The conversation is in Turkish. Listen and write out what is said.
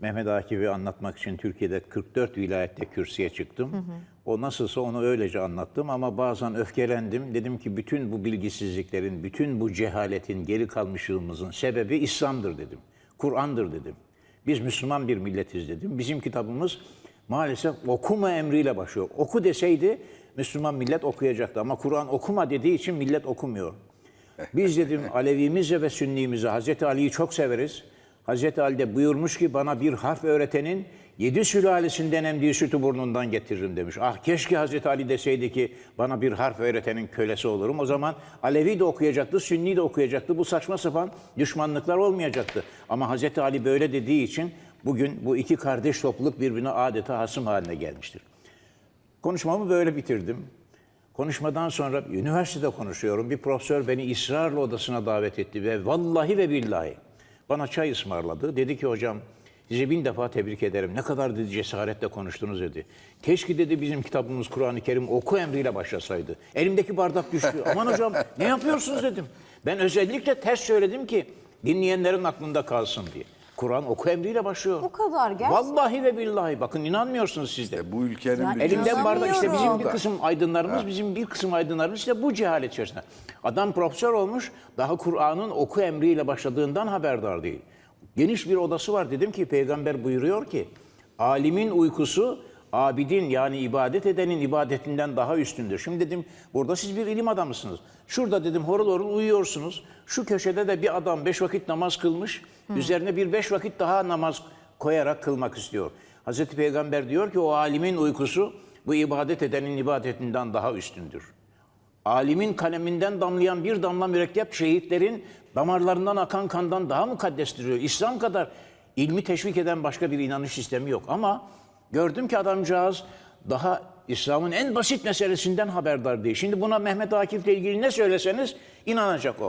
Mehmet Akif'i anlatmak için Türkiye'de 44 vilayette kürsüye çıktım. O nasılsa onu öylece anlattım ama bazen öfkelendim. Dedim ki bütün bu bilgisizliklerin, bütün bu cehaletin, geri kalmışlığımızın sebebi İslam'dır dedim. Kur'an'dır dedim. Biz Müslüman bir milletiz dedim. Bizim kitabımız maalesef okuma emriyle başlıyor. Oku deseydi Müslüman millet okuyacaktı ama Kur'an okuma dediği için millet okumuyor. Biz dedim Alevimize ve Sünnimize Hazreti Ali'yi çok severiz. Hazreti Ali de buyurmuş ki bana bir harf öğretenin yedi sülalesinden emdiği sütü burnundan getiririm demiş. Ah keşke Hazreti Ali deseydi ki bana bir harf öğretenin kölesi olurum. O zaman Alevi de okuyacaktı, Sünni de okuyacaktı. Bu saçma sapan düşmanlıklar olmayacaktı. Ama Hazreti Ali böyle dediği için bugün bu iki kardeş topluluk birbirine adeta hasım haline gelmiştir. Konuşmamı böyle bitirdim. Konuşmadan sonra üniversitede konuşuyorum. Bir profesör beni ısrarla odasına davet etti ve vallahi ve billahi bana çay ısmarladı. Dedi ki hocam sizi bin defa tebrik ederim. Ne kadar dedi cesaretle konuştunuz dedi. Keşke dedi bizim kitabımız Kur'an-ı Kerim oku emriyle başlasaydı. Elimdeki bardak düştü. Aman hocam ne yapıyorsunuz dedim. Ben özellikle ters söyledim ki dinleyenlerin aklında kalsın diye. Kur'an oku emriyle başlıyor. Bu kadar gerçekten. Vallahi ve billahi bakın inanmıyorsunuz siz de. Bu ülkenin Ya bütün Elimden bardak işte bizim bir kısım aydınlarımız, bizim bir kısım aydınlarımız işte bu cehalet içerisinde. Adam profesör olmuş, daha Kur'an'ın oku emriyle başladığından haberdar değil. Geniş bir odası var. Dedim ki peygamber buyuruyor ki, alimin uykusu abidin yani ibadet edenin ibadetinden daha üstündür. Şimdi dedim burada siz bir ilim adamısınız. Şurada dedim horul horul uyuyorsunuz. Şu köşede de bir adam beş vakit namaz kılmış. Üzerine bir beş vakit daha namaz koyarak kılmak istiyor. Hazreti Peygamber diyor ki o alimin uykusu bu ibadet edenin ibadetinden daha üstündür. Alimin kaleminden damlayan bir damla mürekkep şehitlerin damarlarından akan kandan daha mukaddestir diyor. İslam kadar ilmi teşvik eden başka bir inanış sistemi yok. Ama gördüm ki adamcağız daha İslam'ın en basit meselesinden haberdar değil. Şimdi buna Mehmet Akif'le ilgili ne söyleseniz inanacak o.